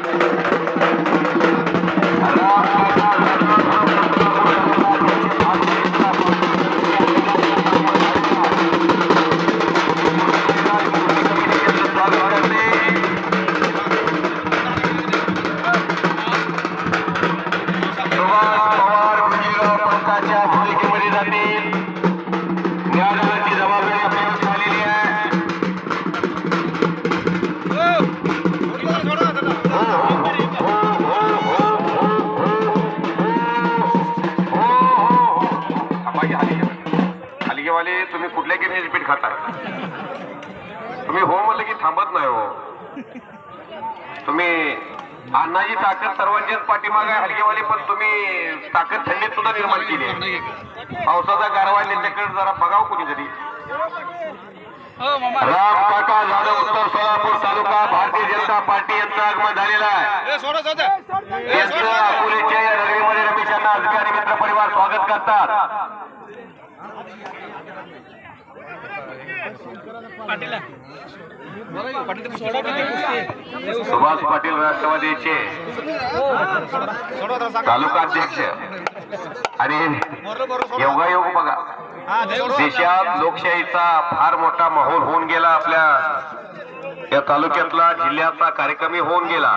सुभाष तुम्ही कुठल्या गिरणीचे पीठ खाता. तुम्ही हो म्हणलं की थांबत नाही हो. तुम्ही अण्णाची ताकद सर्वांचीच पाठीमाग आहे हलगेवाली पण तुम्ही ताकद थंडीत सुद्धा निर्माण केली आहे. पावसाचा गारवा त्यांच्याकडे जरा बघावं कुणीतरी. राम काका जाधव उत्तर सोलापूर तालुका भारतीय जनता पार्टी यांचं आगमन झालेलं आहे. त्यांचं अकोलेच्या या नगरीमध्ये रमेश यांना आणि मित्र परिवार स्वागत करतात. सुभाष पाटील राष्ट्रवादीचे तालुका अध्यक्ष. आणि योगायोग बघा. देशात लोकशाहीचा फार मोठा माहोल होऊन गेला आपल्या या तालुक्यातला जिल्ह्याचा कार्यक्रमही होऊन गेला.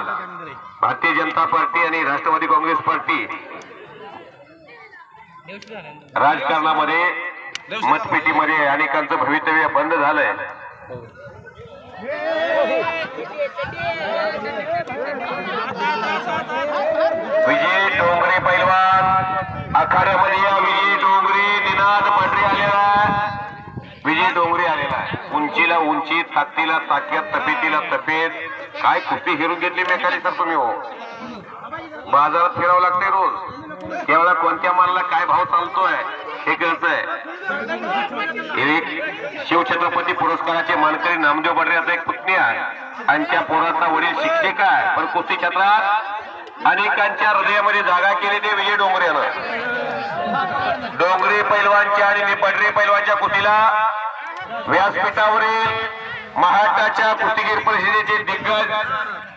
भारतीय जनता पार्टी आणि राष्ट्रवादी काँग्रेस पार्टी राजकारणामध्ये मतपेटीमध्ये अनेकांचं भवितव्य बंद झालंय. विजय डोंगरे पैलवान आखाड्यामध्ये या विजय डोंगरे निनाद पांढरे आलेला विजय डोंगरे आलेला आहे. उंचीला उंची ताकदीला ताक्यात तपेतीला तपेत काय कुस्ती हिरून घेतली मेकाली सर तुम्ही हो? बाजारात फिरावं लागते रोज. केवळा कोणत्या मालाला काय भाव चालतोय? हे कळतंय एक शिवछत्रपती पुरस्काराचे मानकरी नामदेव बडऱ्याचा एक पुतणी आहे. आणि त्या पोराचा वडील शिक्षक आहे पण कुस्ती क्षेत्रात अनेकांच्या हृदयामध्ये जागा केली ते विजय डोंगरेनं डोंगरे पैलवानच्या आणि निपडरे पैलवानच्या कुस्तीला व्यासपीठावरील महाराष्ट्राच्या कुस्तीगीर परिषदेचे दिग्गज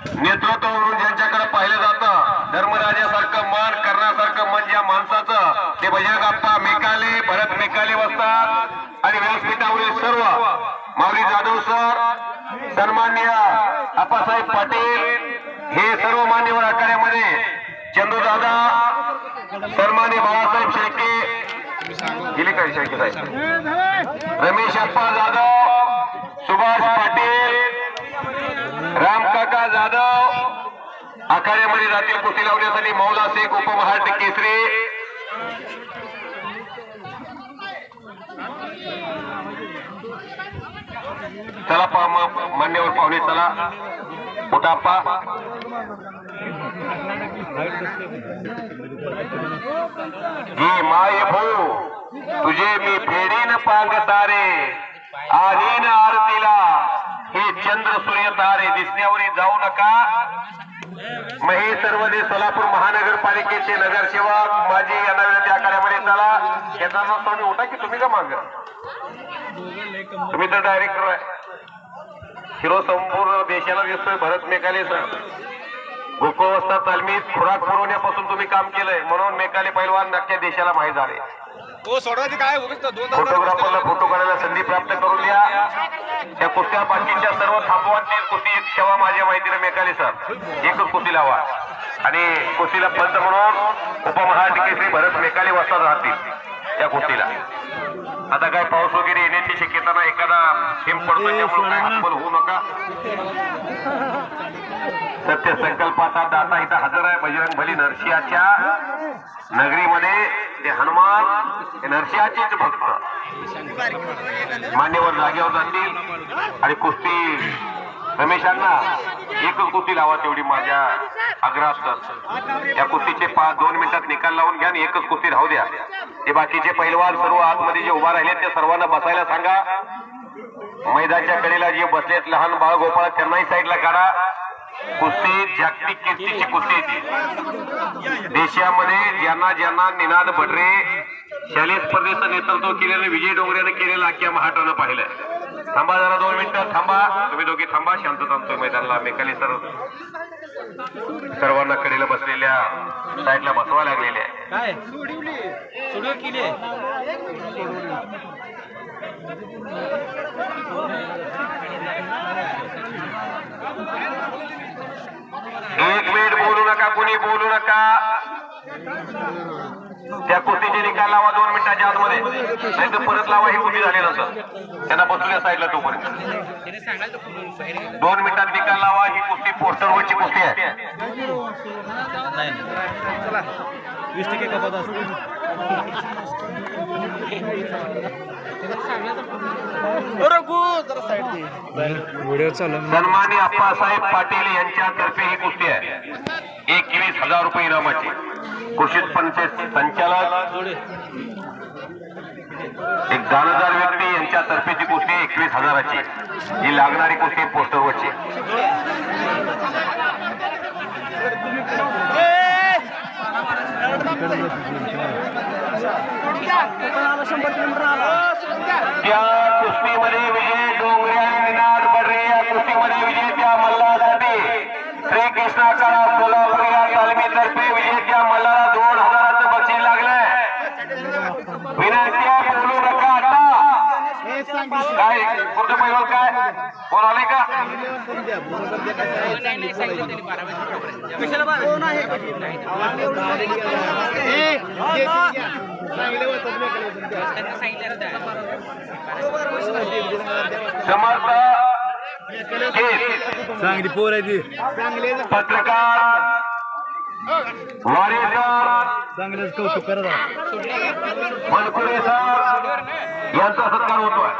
नेतृत्व म्हणून ज्यांच्याकडे पाहिलं जातं धर्मराजासारखं मन करण्यासारखं मन या माणसाचं ते बजरंग अप्पा मेकाले भरत मेकाले बसतात. आणि व्यासपीठावरील सर्व माऊली जाधव सर सन्मान्य आप्पासाहेब पाटील हे सर्व मान्यवर आखाड्यामध्ये चंदूदादा सन्मान्य बाळासाहेब शेळके गेले काही शेळके साहेब रमेश अप्पा जाधव सुभाष पाटील रामकाका जाधव आखाड्यामध्ये जातील कुस्ती लावण्यासाठी मौला शेख उपमहाट केसरी. चला मान्यवर पाहुणे चला. मोठा आप्पा ही माय भाऊ तुझे मी फेडीन पांग तारे आरतीला. हे चंद्र सूर्य तारे दिसण्यावरी जाऊ नका. महे सर्वदे सोलापूर महानगरपालिकेचे नगरसेवक माझी यांना विनंती आखाड्यामध्ये चला. केदारनाथ स्वामी उठा की तुम्ही का माग? तुम्ही तर डायरेक्टर आहे. हिरो संपूर्ण देशाला दिसतोय भरत मेकाले सर. गोकुळवस्था तालमीत खुराक पुरवण्यापासून तुम्ही काम केलंय म्हणून मेकाले पैलवान अख्ख्या देशाला माहीत झाले. हो फोटोग्राफरला फोटो कुस्त्या बाकीच्या सर्व थांबवांची कुस्ती एक ठेवा माझ्या माहितीने मेकाले सर. एकच कुस्ती लावा. आणि कुस्तीला पंच म्हणून उपमहाराष्ट्र केसरी भरत मेकाले वस्तात राहतील त्या कुस्तीला. आता काय पाऊस वगैरे येण्याची शक्यता नाही एखादा थेंब पडतो त्यामुळे काय हतबल होऊ नका. सत्य संकल्पाचा दाता इथं हजर आहे बजरंग बली नरसिंहाच्या नगरीमध्ये. ते हनुमान हे नरसिंहाचेच भक्त. मान्यवर जागेवर जातील आणि कुस्ती रमेशांना एकच कुस्ती लावा तेवढी माझ्या आग्रहात या कुस्तीचे पाच दोन मिनिटात निकाल लावून घ्या आणि एकच कुस्ती राहू द्या. ते बाकीचे पहिलवान सर्व आतमध्ये जे उभा राहिले त्या सर्वांना बसायला सांगा. मैदानच्या कडेला जे बसलेत लहान बाळ गोपाळ त्यांनाही साईडला काढा. कुस्ती जागतिक कीर्तीची कुस्ती येते ती. देशामध्ये ज्यांना ज्यांना निनाद भटरे शालेय स्पर्धेचं नेतृत्व केलेलं विजय डोंगरेनं केलेलं अख्ख्या महाराष्ट्रानं पाहिलंय. थांबा जरा दोन मिनिटं थांबा. तुम्ही दोघे थांबा शांत थांबतो मैदानाला. मेकाली सर सर्वांना कडेला बसलेल्या साईडला बसवा लागलेल्या आहे काय एक मिनिट बोलू नका कुणी बोलू नका. त्या कुस्तीचे निकाल लावा दोन मिनिटाच्या आतमध्ये. नाही तर परत लावा ही कुस्ती झाल्यानंतर त्यांना बसवल्या साईडला तोपर्यंत. दोन मिनिटात निकाल लावा ही कुस्ती पोस्टरवरची कुस्ती आहे. सन्मानी अप्पासाहेब पाटील यांच्यातर्फे ही कुस्ती आहे. एकवीस हजार रुपये इनामाची. कृषी पंचायत संचालक एक दानदार व्यक्ती यांच्यातर्फे ती कुस्ती एकवीस हजाराची. ही लागणारी कुस्ती पोस्टरवरची. त्या कुस्तीमध्ये विजय डोंगरे आणि विनाद बर्रे या कुस्तीमध्ये विजेत्या मल्लासाठी श्री कृष्णा कळा सोलापूर या तालमीतर्फे विजेत्या मल्लाला दोन हजाराचं बक्षीस लागलंय विनंती आहे बोलू नका आता काय कुठं पैलवान काय? कोण आले का? समर्थ चांगली पोर आहे ती. पत्रकार चांगलंच कौतुक करत मनकुरे सर यांचा सत्कार होतोय.